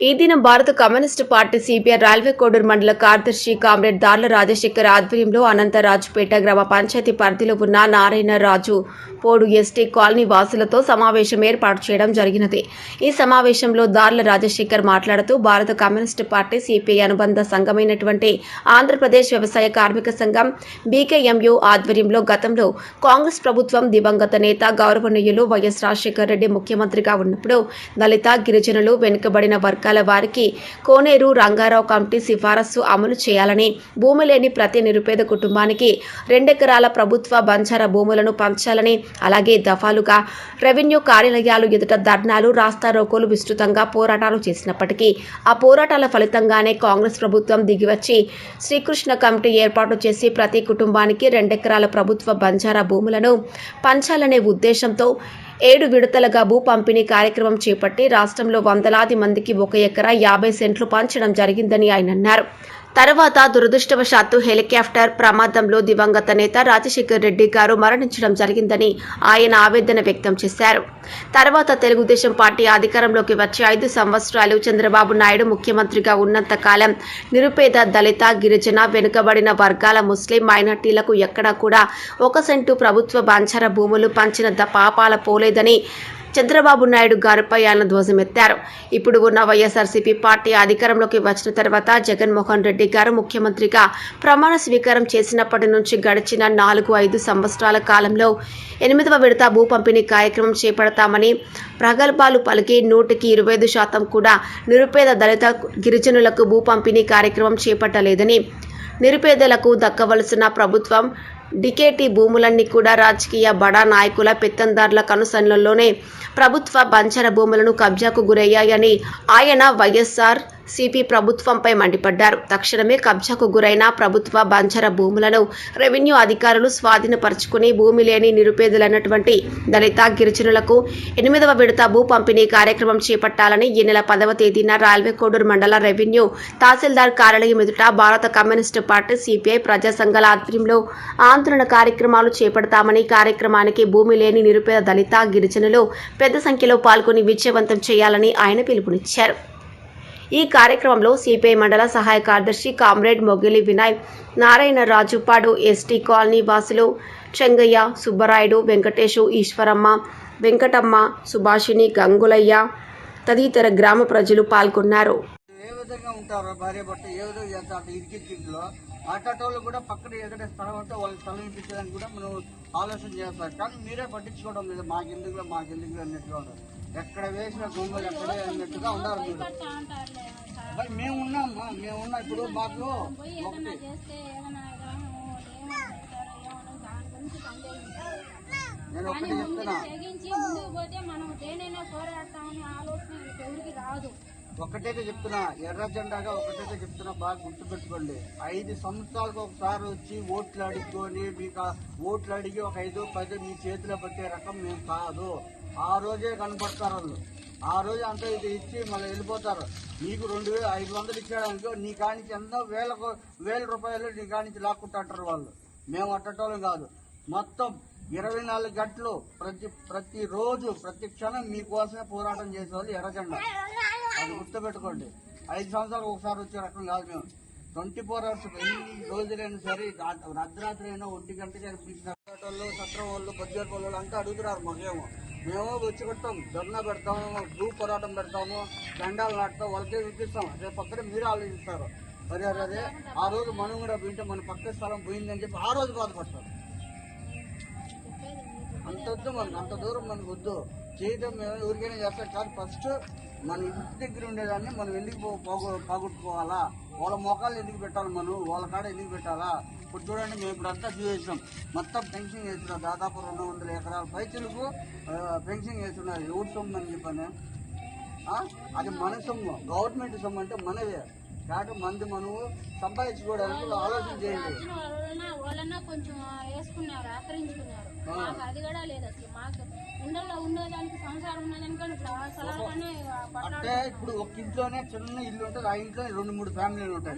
ఈ దినం భారత communist party CPR railway Koduru mandal కార్యదర్శి కామ్రేడ్ దార్ల రాజశేఖర్ ఆధ్వర్యంలో అనంతరాజుపేట గ్రామ పంచాయతీ పరిధిలో ఉన్న నారాయణ రాజు పోడు ఎస్టీ కాలనీ వాసులతో సమావేశం ఏర్పాటు చేయడం జరిగినది. ఈ సమావేశంలో దార్ల రాజశేఖర్ మాట్లాడుతూ భారత కమ్యూనిస్టు పార్టీ సిపిఐ అనుబంధ సంఘమైనటువంటి ఆంధ్రప్రదేశ్ వ్యవసాయ కార్మిక సంఘం బీకేఎంయు ఆధ్వర్యంలో గతంలో కాంగ్రెస్ ప్రభుత్వం దివంగత నేత గౌరవనీయులు వైఎస్ రాజశేఖర రెడ్డి ముఖ్యమంత్రిగా ఉన్నప్పుడు దళిత గిరిజనులు వెనుకబడిన వర్గాల వారికి కోనేరు రంగారావు కమిటీ సిఫారసు అమలు చేయాలని భూమి లేని ప్రతి నిరుపేద కుటుంబానికి రెండెకరాల ప్రభుత్వ బంజారా భూములను పంచాలని అలాగే దఫాలుగా రెవెన్యూ కార్యాలయాలు ఎదుట ధర్నాలు రాస్తా రోకోలు విస్తృతంగా పోరాటాలు చేసినప్పటికీ ఆ పోరాటాల ఫలితంగానే కాంగ్రెస్ ప్రభుత్వం దిగివచ్చి శ్రీకృష్ణ కమిటీ ఏర్పాటు చేసి ప్రతి కుటుంబానికి రెండెకరాల ప్రభుత్వ బంజారా భూములను పంచాలనే ఉద్దేశంతో ఏడు విడతలుగా భూ పంపిణీ కార్యక్రమం చేపట్టి రాష్ట్రంలో వందలాది మందికి ఒక ఎకరా యాభై సెంట్లు పంచడం జరిగిందని ఆయన అన్నారు. తర్వాత దురదృష్టవశాత్తు హెలికాప్టర్ ప్రమాదంలో దివంగత నేత రాజశేఖర్ రెడ్డి గారు మరణించడం జరిగిందని ఆయన ఆవేదన వ్యక్తం చేశారు. తర్వాత తెలుగుదేశం పార్టీ అధికారంలోకి వచ్చి ఐదు సంవత్సరాలు చంద్రబాబు నాయుడు ముఖ్యమంత్రిగా ఉన్నంత కాలం నిరుపేద దళిత గిరిజన వెనుకబడిన వర్గాల ముస్లిం మైనార్టీలకు ఎక్కడా కూడా ఒక సెంటు ప్రభుత్వ బంజారా భూములు పంచిన ద పాపాల పోలేదని చంద్రబాబు నాయుడు గారిపై ఆయన ధ్వజమెత్తారు ఇప్పుడు ఉన్న వైఎస్ఆర్సీపీ పార్టీ అధికారంలోకి వచ్చిన తర్వాత జగన్మోహన్ రెడ్డి గారు ముఖ్యమంత్రిగా ప్రమాణ స్వీకారం చేసినప్పటి నుంచి గడిచిన నాలుగు ఐదు సంవత్సరాల కాలంలో ఎనిమిదవ విడత భూ పంపిణీ కార్యక్రమం చేపడతామని ప్రగల్భాలు పలికి నూటికి ఇరవై ఐదు శాతం కూడా నిరుపేద దళిత గిరిజనులకు భూ పంపిణీ కార్యక్రమం చేపట్టలేదని నిరుపేదలకు దక్కవలసిన ప్రభుత్వం డికేటీ భూములన్నీ కూడా రాజకీయ బడా నాయకుల పెత్తందారుల కనుసన్నల్లోనే ప్రభుత్వ బంచర భూములను కబ్జాకు గురయ్యాయని ఆయన వైఎస్ఆర్ సిపి ప్రభుత్వంపై మండిపడ్డారు. తక్షణమే కబ్జాకు గురైన ప్రభుత్వ బంచర భూములను రెవెన్యూ అధికారులు స్వాధీనపరుచుకుని భూమి లేని నిరుపేదలైనటువంటి దళిత గిరిజనులకు ఎనిమిదవ విడత భూ పంపిణీ కార్యక్రమం చేపట్టాలని ఈ నెల పదవ తేదీన రైల్వే కోడూరు మండల రెవెన్యూ తహసీల్దార్ కార్యాలయం ఎదుట భారత కమ్యూనిస్టు పార్టీ సిపిఐ ప్రజా సంఘాల ఆధ్వర్యంలో ఆందోళన కార్యక్రమాలు చేపడతామని కార్యక్రమానికి భూమి లేని నిరుపేద దళిత గిరిజనులు పెద్ద సంఖ్యలో పాల్గొని విజయవంతం చేయాలని ఆయన పిలుపునిచ్చారు. ఈ కార్యక్రమంలో సిపిఐ మండల సహాయ కార్యదర్శి comrade Mogili Vinay Narayana Rajupadu ST colony వాసులు చెంగయ్య సుబ్బరాయుడు వెంకటేశు ఈశ్వరమ్మ వెంకటమ్మ సుభాషిణి గంగులయ్య తదితర గ్రామ ప్రజలు పాల్గొన్నారు. ఏ విధంగా ఉంటారో? భార్య భర్త ఏ విధంగా చేస్తారు? అట్టటోళ్ళు కూడా పక్కన ఎక్కడ స్థలం ఉంటే వాళ్ళకి స్థలం ఇప్పించడానికి కూడా మనం ఆలోచన చేస్తారు. కానీ మీరే పట్టించుకోవడం లేదు. మాకెందుకు మాకెందుకు అన్నట్టుగా ఉన్నారు. ఎక్కడ వేసిన గొంగలు ఎక్కడే అన్నట్టుగా ఉన్నారు మీరు. మరి మేము ఉన్నాం మేము ఉన్నాం. ఇప్పుడు మాకు ఒకటి నేను ఒకటి చెప్తున్నా. పోతే మనం దేనైనా పోరాడతామని ఆలోచన ఎవరికి రాదు. ఒకటైతే చెప్తున్నా ఎర్ర జెండాగా ఒకటైతే చెప్తున్నా బాగా గుర్తుపెట్టుకోండి. ఐదు సంవత్సరాలకు ఒకసారి వచ్చి ఓట్లు అడుక్కొని మీకు ఓట్లు అడిగి ఒక ఐదు పది మీ చేతిలో పెట్టే రకం మేము కాదు. ఆ రోజే కనపడతారు వాళ్ళు. ఆ రోజు అంతా ఇది ఇచ్చి మళ్ళీ వెళ్ళిపోతారు. నీకు రెండు వేలు ఐదు వందలు ఇచ్చేయడానికి నీ కానించి ఎంతో వేలకు వేల రూపాయలు నీ కానించి లాక్కుంటారు వాళ్ళు. మేము అట్టటోళ్ళం కాదు. మొత్తం ఇరవై నాలుగు గంటలు ప్రతి ప్రతిరోజు ప్రతి క్షణం మీకోసమే పోరాటం చేసేవాళ్ళు ఎర్రజెండా అది గుర్తుపెట్టుకోండి. ఐదు సంవత్సరాలు ఒకసారి వచ్చే రకం కాదు మేము. ట్వంటీ ఫోర్ అవర్స్ ఎన్ని రోజులైనా సరే రా- అర్ధరాత్రి అయినా ఒంటి గంటకి పిలిచిన వాళ్ళు సత్రం వాళ్ళు బద్వేరు వాళ్ళు అంతా అడుగుతున్నారు మాకేమో మేము. వచ్చి పెడతాం ధర్నా పెడతాము గ్రూప్ పోరాటం పెడతాము దండాలు నాటుతాం వాళ్ళకే వినిపిస్తాం రేపు పక్కన మీరు ఆలోచిస్తారు. మరి అదే ఆ రోజు మనం కూడా వింటే మన పక్క స్థలం పోయిందని చెప్పి ఆ రోజు బాధపడతారు. అంత వద్దు మనకు అంత దూరం మనకు వద్దు. చేయడం మేము ఎవరికైనా చేస్తాం. కానీ ఫస్ట్ మన ఇంటి దగ్గర ఉండేదాన్ని మనం ఎందుకు పోగొ- పోగొట్టుకోవాలా? వాళ్ళ మొఖాలు ఎందుకు పెట్టాలి మనం? వాళ్ళ కాడ ఎందుకు పెట్టాలా? ఇప్పుడు చూడండి మేము ఇప్పుడు అంతా చూసేసాం మొత్తం పెన్షన్ వేస్తున్నాం దాదాపు రెండు వందల ఎకరాల. పైసలకు పెన్షన్ వేస్తున్నారు ఎవరి సొమ్ము అని చెప్పాను? అది మన సొమ్ము. గవర్నమెంట్ సొమ్ము అంటే మనదే. కాబట్టి మంది మనము సంపాదించుకోవడానికి ఆలోచన చేయండి. వాళ్ళన్నా కొంచెం వేసుకున్నారు ఆక్రమించుకున్నారు మాకు అది కూడా లేదు అసలు. మాకు ఉండల్లో ఉండేదానికి సంసారం ఉన్నదానికి కూడా ఇప్పుడు అంటే ఒక ఇంట్లోనే చిన్న ఇల్లు ఉంటుంది ఆ ఇంట్లో రెండు మూడు ఫ్యామిలీలు ఉంటాయి.